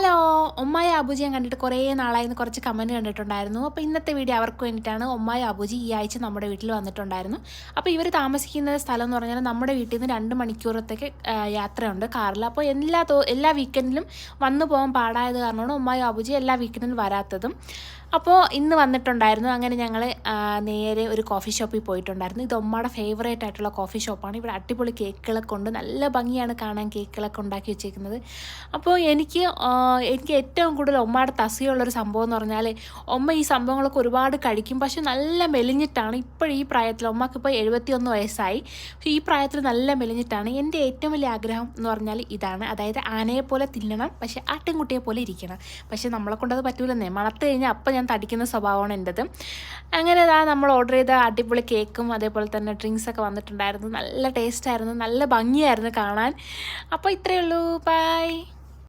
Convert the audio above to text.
Hello ഒമ്മായ അബുജി ഞാൻ കണ്ടിട്ട് കുറേ നാളായിരുന്നു കുറച്ച് കമന്റ് കണ്ടിട്ടുണ്ടായിരുന്നു. അപ്പോൾ ഇന്നത്തെ വീഡിയോ അവർക്ക് വേണ്ടിയിട്ടാണ് ഒമ്മായ അബുജി ഈ ആഴ്ച നമ്മുടെ വീട്ടിൽ വന്നിട്ടുണ്ടായിരുന്നു. അപ്പോൾ ഇവർ താമസിക്കുന്ന സ്ഥലം എന്ന് പറഞ്ഞാൽ നമ്മുടെ വീട്ടിൽ നിന്ന് രണ്ട് മണിക്കൂറത്തേക്ക് യാത്രയുണ്ട് കാറിൽ അപ്പോൾ എല്ലാ എല്ലാ വീക്കെൻഡിലും വന്നു പോകാൻ പാടായത് കാരണമാണ് ഒമ്മായ അബുജി എല്ലാ വീക്കെൻഡിലും വരാത്തതും. അപ്പോൾ ഇന്ന് വന്നിട്ടുണ്ടായിരുന്നു. അങ്ങനെ ഞങ്ങൾ നേരെ ഒരു കോഫി ഷോപ്പിൽ പോയിട്ടുണ്ടായിരുന്നു. ഇത് ഒമ്മയുടെ ഫേവറേറ്റ് ആയിട്ടുള്ള കോഫി ഷോപ്പാണ് ഇവിടെ അടിപൊളി കേക്കുകളൊക്കെ ഉണ്ട്. നല്ല ഭംഗിയാണ് കാണാൻ കേക്കുകളൊക്കെ ഉണ്ടാക്കി വെച്ചേക്കുന്നത്. അപ്പോൾ എനിക്ക് എനിക്ക് ഏറ്റവും കൂടുതൽ ഒമ്മയുടെ തസിയുള്ളൊരു സംഭവം എന്ന് പറഞ്ഞാൽ ഒമ്മ ഈ സംഭവങ്ങളൊക്കെ ഒരുപാട് കഴിക്കും. പക്ഷെ നല്ല മെലിഞ്ഞിട്ടാണ്. ഇപ്പോഴും ഈ പ്രായത്തിൽ ഒമ്മക്ക് ഇപ്പോൾ എഴുപത്തിയൊന്ന് വയസ്സായി. ഈ പ്രായത്തിൽ നല്ല മെലിഞ്ഞിട്ടാണ്. എന്റെ ഏറ്റവും വലിയ ആഗ്രഹം എന്ന് പറഞ്ഞാൽ ഇതാണ്. അതായത് ആനയെ പോലെ തിന്നണം പക്ഷേ ആട്ടിൻകുട്ടിയെ പോലെ ഇരിക്കണം. പക്ഷേ നമ്മളെ കൊണ്ടത് പറ്റൂലെന്നേ. മണത്ത് കഴിഞ്ഞാൽ അപ്പം ഞാൻ തടിക്കുന്ന സ്വഭാവമാണ് എന്റെത്. അങ്ങനെ ഇതാ നമ്മൾ ഓർഡർ ചെയ്ത അടിപൊളി കേക്കും അതേപോലെ തന്നെ ഡ്രിങ്ക്സ് ഒക്കെ വന്നിട്ടുണ്ടായിരുന്നു. നല്ല ടേസ്റ്റായിരുന്നു. നല്ല ഭംഗിയായിരുന്നു കാണാൻ. അപ്പോൾ ഇത്രയേ ഉള്ളൂ. ബൈ.